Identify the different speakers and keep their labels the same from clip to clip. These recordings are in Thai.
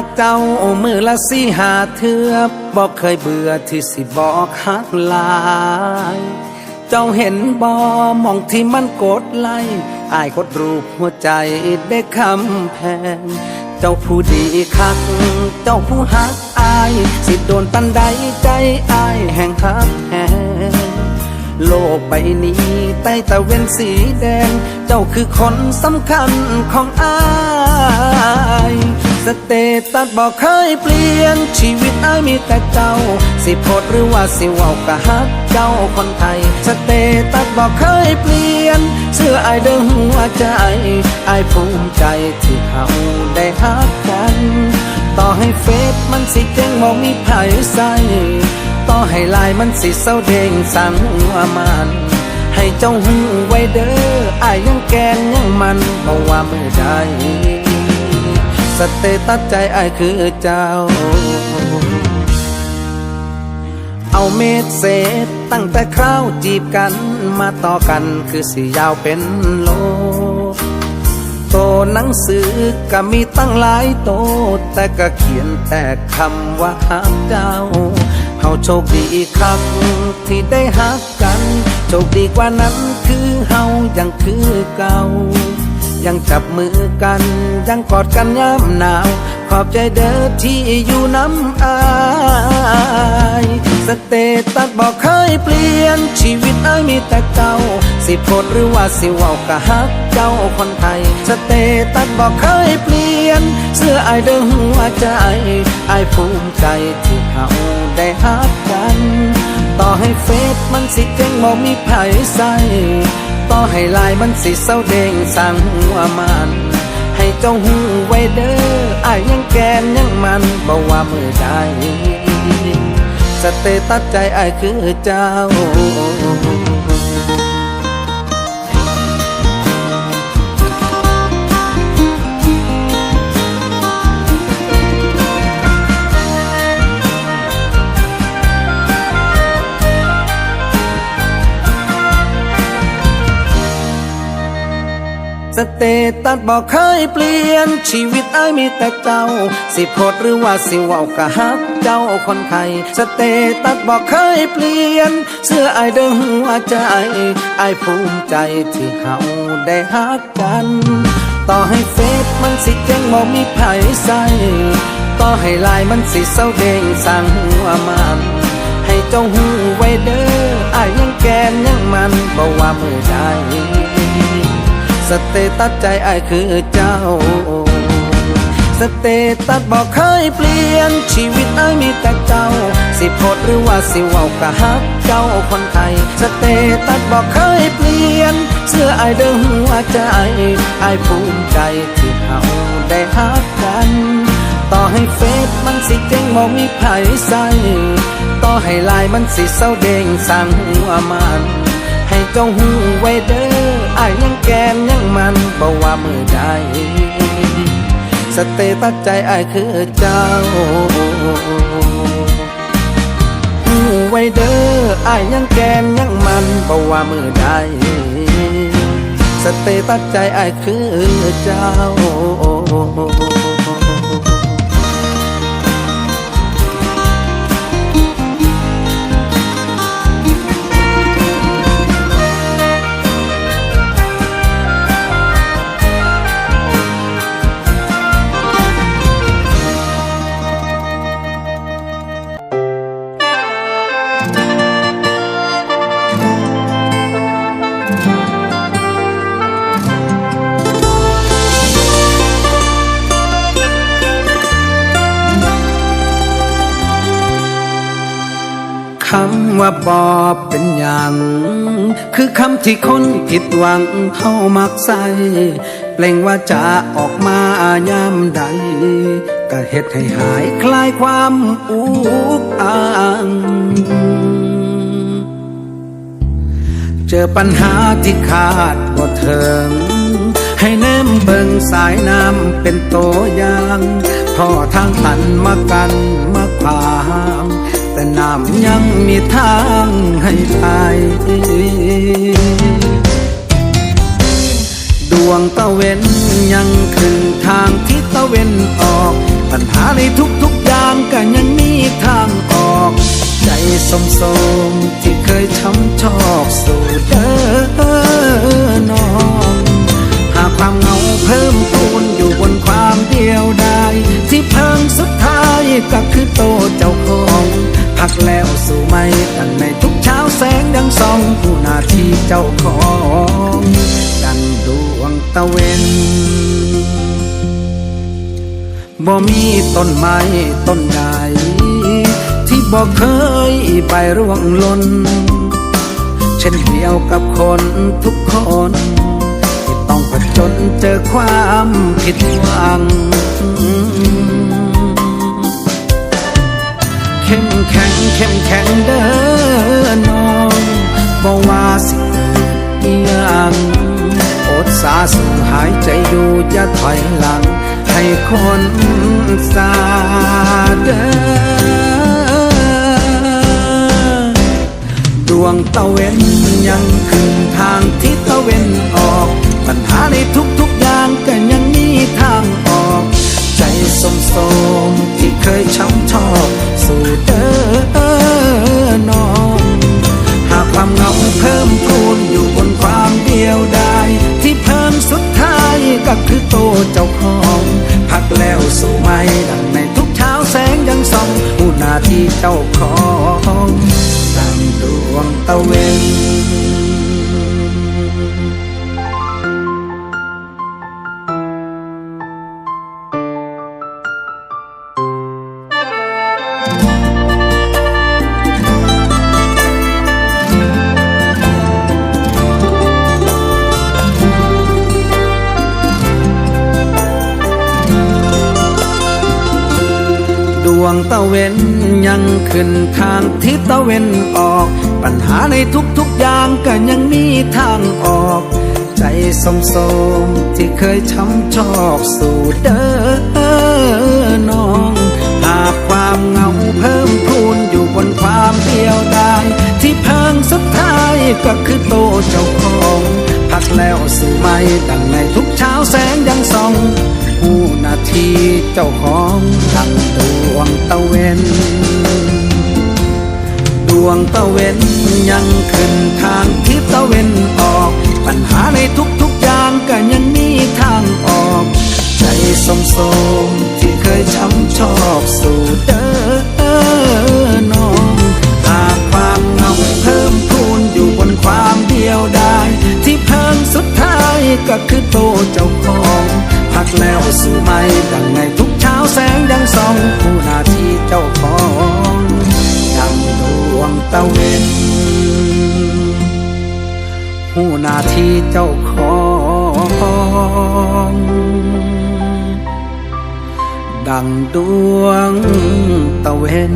Speaker 1: ักเจ้ามือละสีหาเทือบอกเคยเบื่อที่สิบอกหักลาย เจ้าเห็นบอมองที่มันกดไล่อายกดรูปหัวใจได้คำแพง เจ้าผู้ดีคัก เจ้าผู้หักอาย สิโดนปันใดใจอายแห่งหักแหงโลกใบนี้ใต้ตะเวนสีแดง เจ้าคือคนสำคัญของอาย สเตตัสบอกเคยเปลี่ยน ชีวิตไอายมีแต่เจ้า สิโพดหรือว่าสิว้ากะฮักเจ้าคนไทย สเตตัสบอกเคยเปลี่ยนเชื่อไอายเดิมหัวใจไอายภูมิใจที่เขาได้ฮักกัน ต่อให้เฟซมันสิเจ๊งมองมีไผใส่ต่อให้ลายมันสิเศร้าเด้งสั่งว่ามันให้เจ้าหูไว้เด้ออายยังแกนยังมันบ่ว่ามือใด สเตตัสใจไอคือเจ้า เอาเม็ดเศษตั้งแต่คราวจีบกันมาต่อกันคือสิยาวเป็นโลโตหนังสือก็มีตั้งหลายโต แต่ก็เขียนแต่คำว่าหักเจ้าเฮาโชคดีคักที่ได้หักกัน โชคดีกว่านั้นคือเฮายังคือเก่า ยังจับมือกัน ยังกอดกันยามหนาว ขอบใจเด้อที่อยู่น้ำอายสเตตัสบอกเคยเปลี่ยน ชีวิตอายมีแต่เก่าสิโพดหรือว่าสิว้ากะฮักเจ้าคนไทย สเตตัสบอกเคยเปลี่ยน เสื้ออายเดิมหัวใจอายภูมิใจที่เขาได้ฮักกัน ต่อให้เฟซมันสิเจ๊งบ่มีไผใส่ ต่อให้ลายมันสิเศร้าเด้งสั่งว่ามัน ให้เจ้าหูไว้เด้ออายยังแกนยังมันบ่ว่ามือใดสเตตัสใจอายคือเจ้า เตตัสบอกเคยเปลี่ยน ชีวิตไอายมีแต่เจ้า สิโพดหรือว่าสิว้ากะฮักเจ้าคนไทยสเตตัสบอกเคยเปลี่ยน เสื้อไอายเดิมหัวใจไอายภูมิใจที่เฮาได้ฮักกัน ต่อให้เฟซมันสิเจ๊งบ่มีไผใส่ต่อให้ลายมันสิเศร้าเด้งสั่งว่ามันให้เจ้าหูไว้เด้อไอายยังแกนยังมันบ่ว่ามือใด สเตตัสใจไอคือเจ้า สเตตัสบอกเคยเปลี่ยน ชีวิตไอมีแต่เจ้า สิโพดหรือว่าสิเว้ากะฮักเจ้าคนไทย สเตตัสบอกเคยเปลี่ยน เสื้อไอเดิมหัวใจไอายภูมิใจที่เขาได้ฮักกัน ต่อให้เฟซมันสิเจ๊งบ่มีไผ่ใส่ต่อให้ลายมันสิเศร้าเด้งสั่งว่ามัน ให้เจ้าหูไว้เด้อ อายยังแกมยังมันบ่ว่ามือใดสเตตัสใจอายคือเจ้าหูไว้เด้ออายยังแกมยังมันบ่ว่ามือใดสเตตัสใจอายคือเจ้า คำว่าบอบเป็นอย่าง คือคำที่คนผิดหวังเข้ามักใส่เปล่งว่าจะออกมายามใดก็เฮ็ดให้หายคลายความอุกอ่างเจอปัญหาที่คาดบ่ถึงให้แนมเบิงสายน้ำเป็นตัวอย่างท่อทางตันมากันมาขวาง แต่น้ำยังมีทางให้ไปดวงตะเวนยังขึ้นทางที่ตะเวนออก ปัญหาในทุกๆอย่างก็ยังมีทางออก ใจสมสมที่เคยช้ำชอกสู่เดอน้องหากความเหงาเพิ่มพูนอยู่บนความเดียวดายที่เพิ่งสุดท้ายก็คือโตเจ้าของ พักแล้วสู่ไม่ตั้งในทุกเช้าแสงยังส่องผู้นาที่เจ้าของดันดวงตะเวนบ่มีต้นไม้ต้นใด ที่บ่เคยไปร่วงหล่นเช่นเดียวกับคนทุกคน ที่ต้องผจญเจอความผิดหวัง เข้มแข็งเข้มแข็งเด้อน้องบ่ว่าสิเกิดอีหยังอดสาสูหายใจดูอย่าถอยหลัง ให้คนสาเด้อดวงตะเวนยังขึ้นทางทิศตะเวนออก ปัญหาในทุกๆอย่างก็ยังมีทางออก ใจสมสมที่เคยช้ำชอสู่เด้อนองหากความเหงาเพิ่มพูนอยู่บนความเดียวดายที่เพิ่มสุดท้ายก็คือโตเจ้าของพักแล้วสู่ไม่ดังในทุกเช้าแสงยังส่องผู้หน้าที่เจ้าของดังดวงตะเวน งตะเวนยังขึ้นทางทิศตะเวนออก ปัญหาในทุกๆอย่างก็ยังมีทางออก ใจสมสมๆที่เคยช้ำชอกสู่เด้อน้อง หากความเหงาเพิ่มพูนอยู่บนความเดียวดายที่เพิงสุดท้ายก็คือโตเจ้าของ พักแล้วสู่ไม่ดังในทุกเช้าแสงยังส่องผู้ ทีเจ้าของดังดวงตะเวนดวงตะเวนยังขึ้นทางทิศตะเวนออก ปัญหาในทุกๆอย่างก็ยังมีทางออก ใจสมสมๆที่เคยช้ำชอบสู่เด้อ ที่เจ้าของดังดวงตะเวน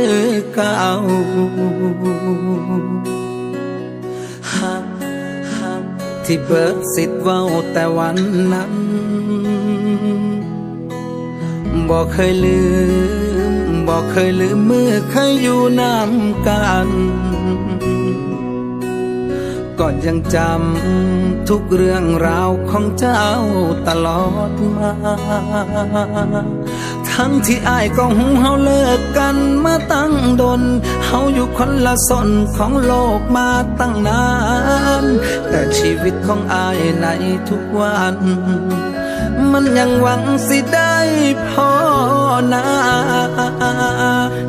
Speaker 1: คือเก่าหักหักที่เบิดสิทธิ์เว้าแต่วันนั้นบอกเคยลืมบอกเคยลืมมือเคยอยู่น้ำกันก่อนยังจำทุกเรื่องราวของเจ้าตลอดมา ทั้งที่อายก็หูเฮาเลิกกันมาตั้งดน เฮาอยู่คนละสนของโลกมาตั้งนาน แต่ชีวิตของอายในทุกวัน มันยังหวังสิได้พอนา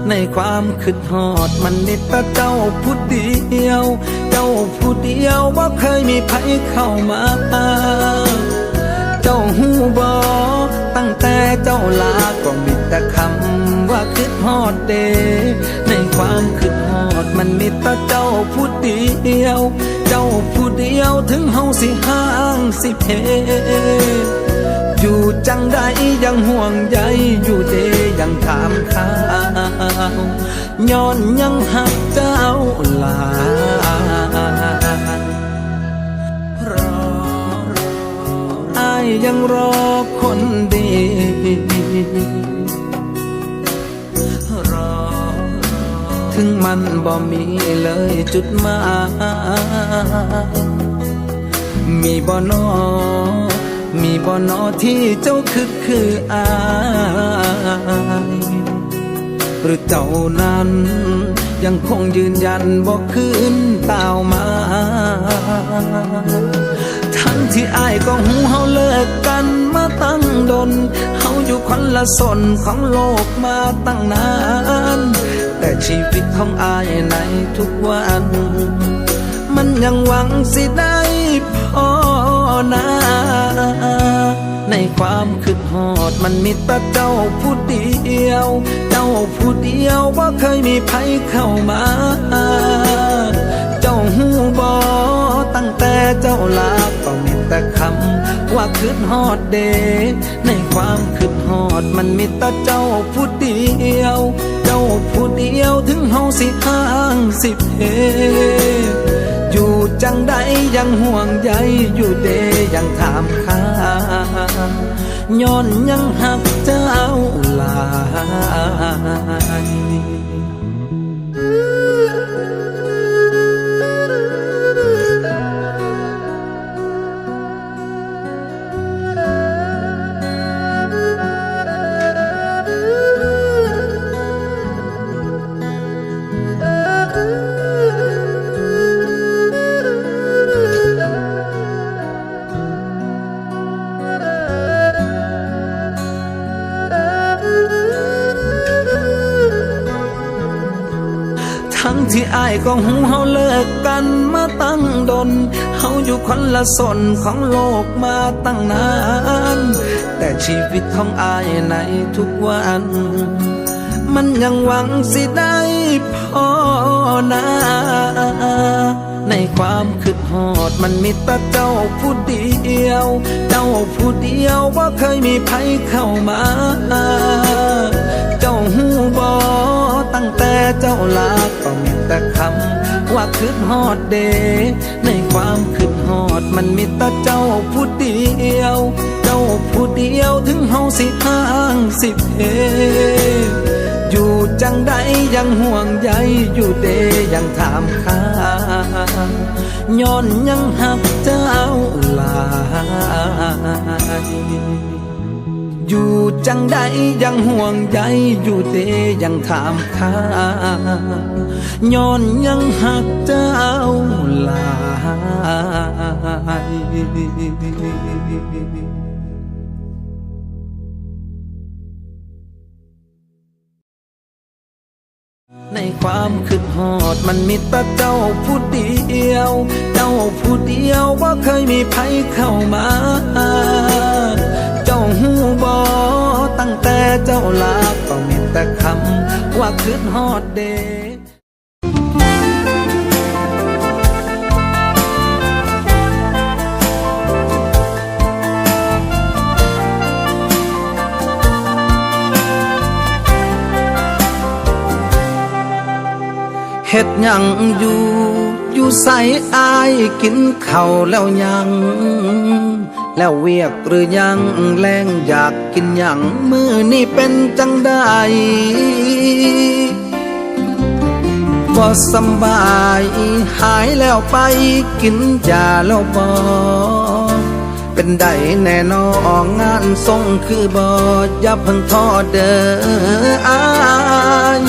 Speaker 1: ในความคิดฮอดมันนิดแต่เจ้าผู้เดียว เจ้าผู้เดียวว่าเคยมีไผเข้ามา หูบอตั้งแต่เจ้าลาก็มีแต่คำว่าคิดฮอดเด ในความคิดฮอดมันมีแต่เจ้าผู้เดียว เจ้าผู้เดียวถึงเฮาสิห่างสิเพอยู่จังใดยังห่วงใยอยู่เดยังถามข่าวย้อนยังหักเจ้าลา ยังรอคนดี รอ ถึงมันบ่มีเลยจุดหมายมีบ่นอ มีบ่นอที่เจ้าคิดคืออายหรือเจ้านั้น ยังคงยืนยันบอกคืนเต่ามา ทั้งที่อายก็หูเฮาเลิกกันมาตั้งดนเฮาอยู่คนละสนของโลกมาตั้งนาน แต่ชีวิตของอายในทุกวัน มันยังหวังสิได้พอนาในความคิดฮอดมันมีแต่เจ้าผู้เดียว เจ้าผู้เดียวว่าเคยมีภัยเข้ามา เจ้าหูบอตั้งแต่เจ้าลาก แต่คำว่าคิดฮอดเด ในความคิดฮอดมันมีแต่เจ้าผู้เดียว เจ้าผู้เดียวถึงเฮาสิห่างสิเพอยู่จังใดยังห่วงใยอยู่เดยังถามข้าย้อนยังหักเจ้าหลาย ที่อายก็หูเฮาเลิกกันมาตั้งดน เฮาอยู่คนละสนของโลกมาตั้งนาน แต่ชีวิตของอายในทุกวัน มันยังหวังสิได้พอนาในความคิดฮอดมันมีแต่เจ้าผู้เดียว เจ้าผู้เดียวว่าเคยมีภัยเข้ามา เจ้าหูบอตั้งแต่เจ้าลาก็ม แต่คำว่าคิดฮอดเด ในความคิดฮอดมันมีแต่เจ้าผู้เดียว เจ้าผู้เดียวถึงเฮาสิห่างสิเพอยู่จังใดยังห่วงใยอยู่เดยังถามข้าย้อนยังหักเจ้าหลาย อยู่จังใดยังห่วงใยอยู่เดยังถามข้าย้อนยังหักเจ้าหลายในความคิดฮอดมันมีแต่เจ้าผู้เดียว เจ้าผู้เดียวว่าเคยมีภัยเข้ามาาหูบอตั้งแต่เจ้าลาก็มีแต่คำว่าคิดฮอดเดเฮ็ดยังอยู่ อยู่ใส่อายกินเข้าแล้วยัง แล้วเวียกหรือยังแรงอยากกินหยังมือนี่เป็นจังได้บ่สบาย หายแล้วไปกินยาแล้วบ่เป็นได้แน่นอนงานทรงคือบอย่าเพิ่งท้อเด้ออาย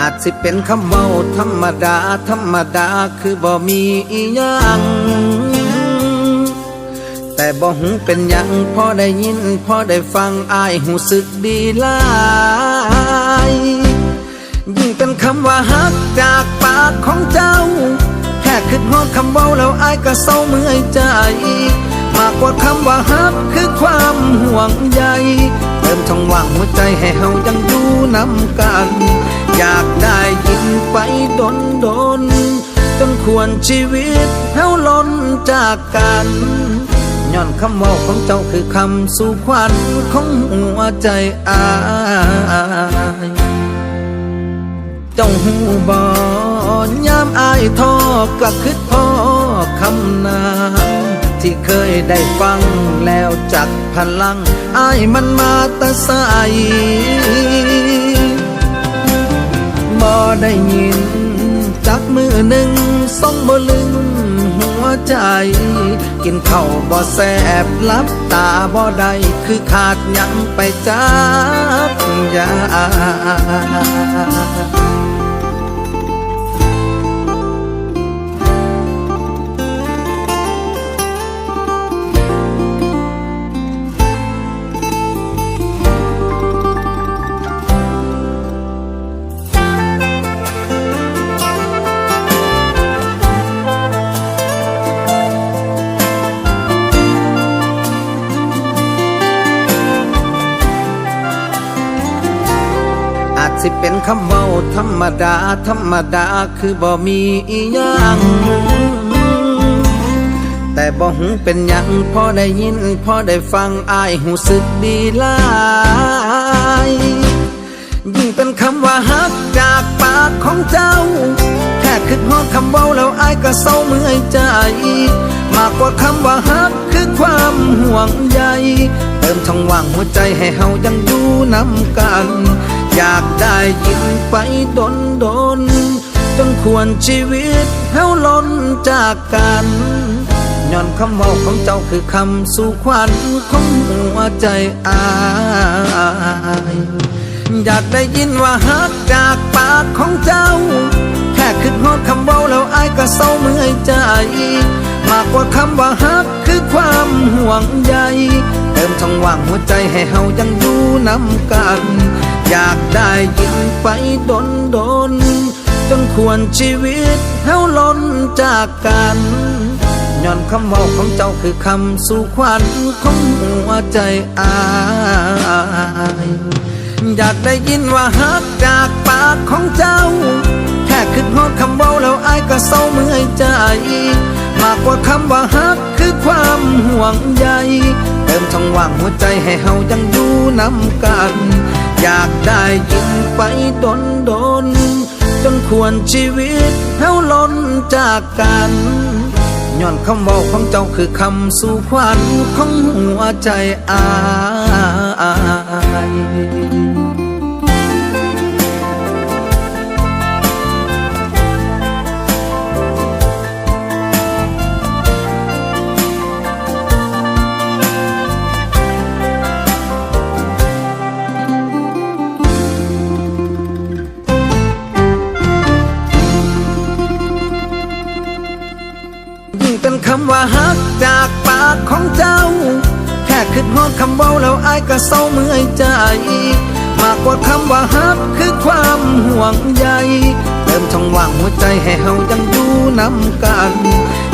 Speaker 1: อาจสิเป็นคำเว้าธรรมดา ธรรมดาคือบ่มีอีหยัง แต่บ่หูเป็นยังพอได้ยินพอได้ฟังอายหูสึกดีลายยิ่งเป็นคำว่าฮักจากปากของเจ้า แค่คิดฮอดคำเว้าแล้วอายก็เศร้าเมื่อยใจ มากกว่าคำว่าฮักคือความห่วงใยเติมช่องว่างหัวใจให้เฮายังอยู่นำกัน อยากได้ยินไปดนดนจนควรชีวิตเฮาล้นจากกัน ย้อนคำเว่าของเจ้าคือคำสู่ขวัญของหัวใจอาย เจ้าหูบอยามอายทอก็คือพ่อคำนามที่เคยได้ฟังแล้วจักพลังอายมันมาแตะใสบ่ได้ยิน จักมือหนึ่งสองบ่ลึง ใจ กินข้าวบ่แสบลับตาบ่ได้คือขาดยังไปจักยา คำเว้าธรรมดา ธรรมดาคือบ่มีอีหยังแต่บ่หูเป็นหยังพอได้ยินพอได้ฟังอายหูสึกดีหลายยิ่งเป็นคำว่าฮักจากปากของเจ้า แค่คิดฮอดคำเว้าแล้วอายก็เศร้าเมื่อยใจ มากกว่าคำว่าฮักคือความห่วงใยเติมช่องว่างหัวใจให้เฮายังอยู่นำกัน อยากได้ยินไปดนดนๆจนควรชีวิตเฮาล้นจากกันย้อนคำเว้าของเจ้าคือคำสู่ขวัญของหัวใจอาย อยากได้ยินว่าฮักจากปากของเจ้า แค่คิดฮอดคำเว้าแล้วอายก็เศร้าเมื่อยใจ มากกว่าคำว่าฮักคือความห่วงใย ติมช่องว่างหัวใจให้เฮายังอยู่นำกัน อยากได้ยินไปดนดนจนควรชีวิตเฮาล้นจากกันย้อนคำเว้าของเจ้าคือคำสู่ขวัญของหัวใจอาย อยากได้ยินว่าฮักจากปากของเจ้า แค่คิดฮอดคำเว้าแล้วอายก็เศร้าเมื่อยใจ มากกว่าคำว่าฮักคือความห่วงใย ติมช่องว่างหัวใจให้เฮายังอยู่นำกัน อยากได้ยินไปดนดนๆจนควรชีวิตเฮาล้นจากกันย้อนคำบอกของเจ้าคือคำสู่ขวัญของหัวใจอาย เว้าแล้วอายก็เศร้าเมื่อยใจ มากกว่าคำว่าฮักคือความห่วงใยเติมช่องว่างหัวใจให้เฮายังอยู่นำกัน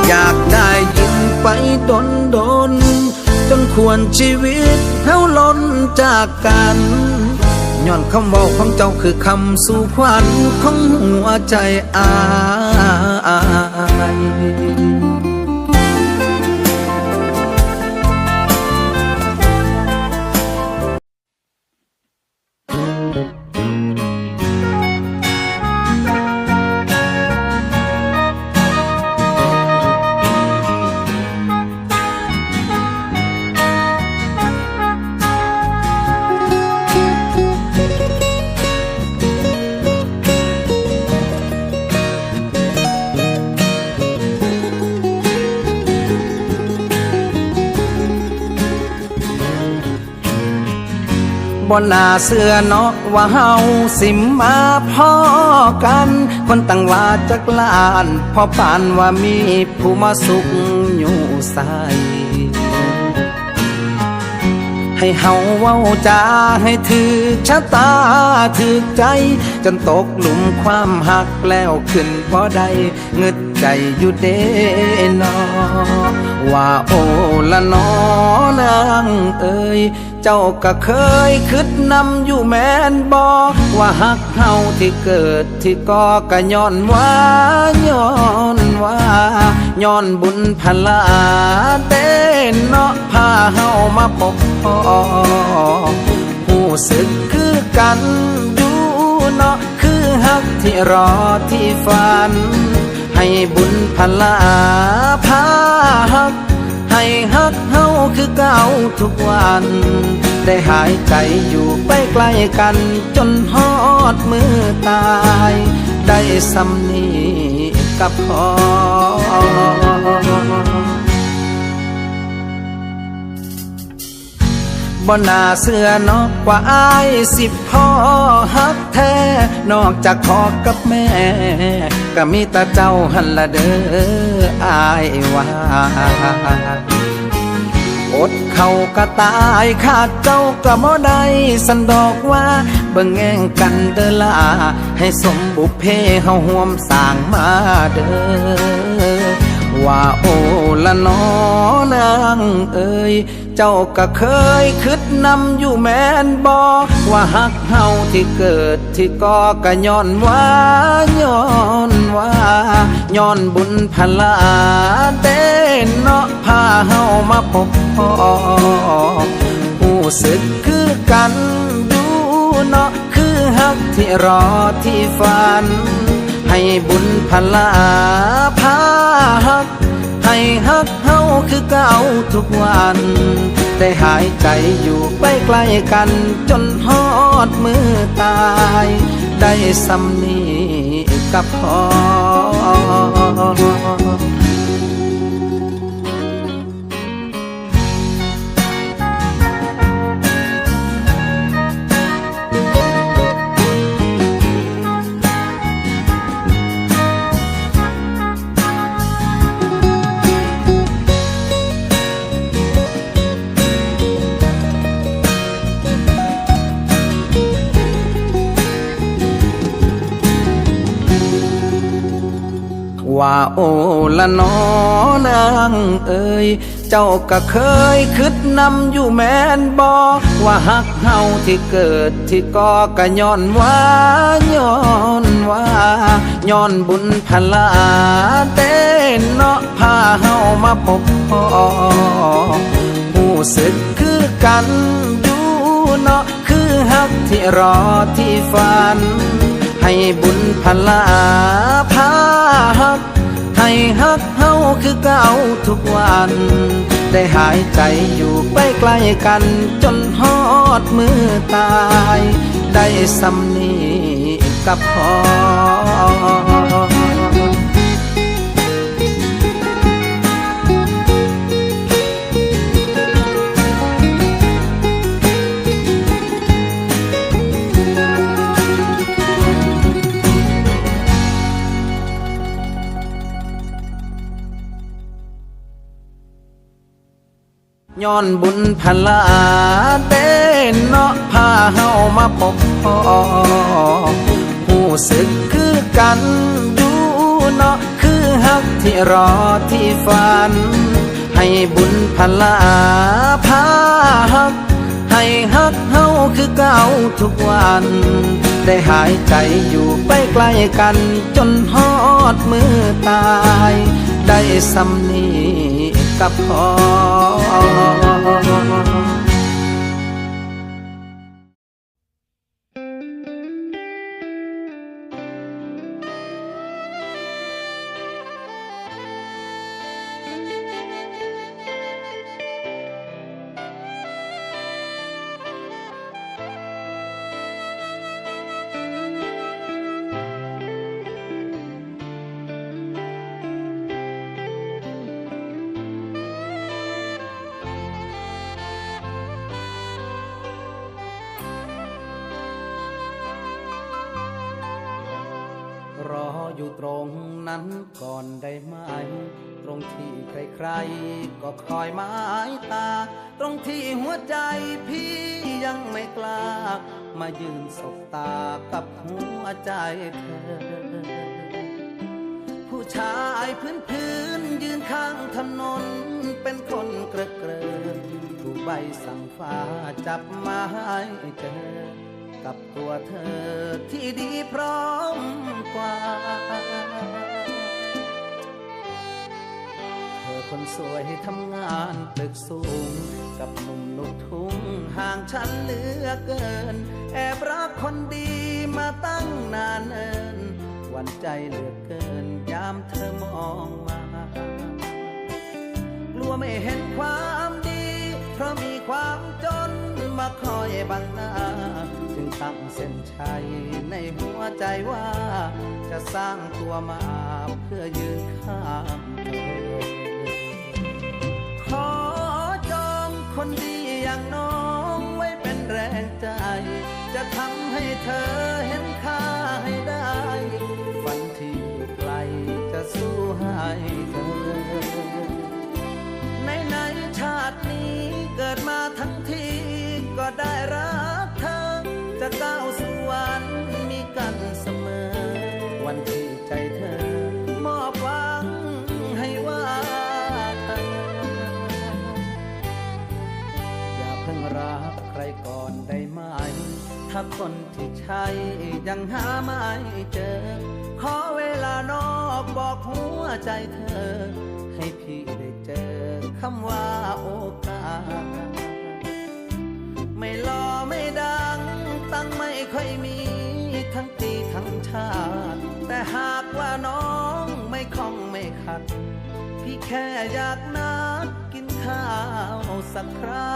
Speaker 1: อยากได้ยินไปดนดนจนควรชีวิตเฮาล้นจากกันย้อนคำเว้าของเจ้าคือคำสู่ขวัญของหัวใจอา บ่น่าเสือเนาะว่าเฮาสิมาพ่อกัน คนตั้งว่าจักลานพอปานว่ามีผู้มาสุขอยู่ใสให้เฮาเว้าจาให้ถือชะตาถือใจ จนตกหลุมความหักแล้วขึ้นพอได้เงึดใจอยู่เด้นอว่าโอละนอนางเอ่ยเจ้าก็เคยคิดนำอยู่แม่นบอกว่าหักเฮาที่เกิดที่ก่อก็ย้อนว่าย้อนว่าย้อนบุญพลาเต้นเนาะพาเฮามาพบพ่อผู้สึกคือกันอยู่เนาะคือหักที่รอที่ฝัน ลาพาหัก ให้ฮักเฮาคือเก่าทุกวัน ได้หายใจอยู่ไปใกล้กัน จนฮอดมือตาย ได้สำนีกับพอ บ่น่าเสื้อนอกกว่าอายสิพ่อฮักแท้ นอกจากพ่อกับแม่ ก็มีแต่เจ้าหันละเด้ออายว่าอดเขาก็ตายขาดเจ้าก็บ่ได้สันดอกว่าเบิ่งแง่งกันเด้อล่ะให้สมบุพเพเฮาห่วมสร้างมาเด้อ ว่าโอละนอนางเอ่ยเจ้าก็เคยคิดนำอยู่แม่นบอกว่าหักเฮาที่เกิดที่ก่อก็ย้อนว่าย้อนว่าย้อนบุญพลาเต้นเนาะพาเฮามาพบพอผู้สึกคือกันดูเนาะคือหักที่รอที่ฝัน ให้บุญพลา พาหัก ให้ฮักเฮาคือเก่าทุกวัน แต่หายใจอยู่ไปใกล้กัน จนฮอดมือตาย ได้สำนีกับพอ ว่าโอละนอนางเอ่ยเจ้าก็เคยคิดนำอยู่แม่นบอกว่าหักเฮาที่เกิดที่ก่อก็ย้อนว่าย้อนว่าย้อนบุญพลาเต้นเนาะพาเฮามาพบพ่อผู้สึกคือกันอยู่เนาะคือหักที่รอที่ฝัน ให้บุญพลาพา ฮัก ให้ฮักเฮาคือเก่าทุกวัน ได้หายใจอยู่ใกล้ใกล้กัน จนฮอดมือตาย ได้สำนีกับพอ บุญพลาเต้นเนาะพาเฮามาพบพ่อผู้สึกคือกันอยู่เนาะคือฮักที่รอที่ฝัน ให้บุญพลาพาฮัก ให้ฮักเฮาคือเก่าทุกวัน ได้หายใจอยู่ไปใกล้กันจนฮอดมือตาย ได้สำนีกับพอ ตรงนั้นก่อนได้ไหม ตรงที่ใครๆก็คอยหมายตา ตรงที่หัวใจพี่ยังไม่กล้า มายืนสบตากับหัวใจเธอ ผู้ชายพื้นพื้นยืนข้างถนน เป็นคนเกระเกรินถูกใบสั่งฟ้าจับมาให้เจอ กับตัวเธอที่ดีพร้อมกว่า เธอคนสวยทำงานตึกสูง กับหนุ่มลูกทุ่งห่างฉันเหลือเกิน แอบรักคนดีมาตั้งนานเอินวันใจเหลือเกินยามเธอมองมากลัวไม่เห็นความดี เพราะมีความจน มาคอยบังหน้า จึงตั้งเส้นชัยในหัวใจว่า จะสร้างตัวมาเพื่อยืนข้ามเธอขอจองคนดีอย่างน้องไว้เป็นแรงใจ จะทำให้เธอเห็นค่าให้ได้ วันที่อยู่ไกลจะสู้ให้็ได้รักเธอ จะก้าวสู่วันมีกันเสมอ วันที่ใจเธอ มอบหวังให้ว่าอย่าเพิ่งรักใครก่อนได้ไหม ถ้าคนที่ใช่ยังหาไม่เจอ ขอเวลานอกบอกหัวใจเธอ ให้พี่ได้เจอคำว่าโอกาส ไม่หล่อไม่ดัง ตั้งไม่ค่อยมี ทั้งตีทั้งชาติแต่หากว่าน้องไม่คล่องไม่ขัด พี่แค่อยากนัดกินข้าวสักครั้ง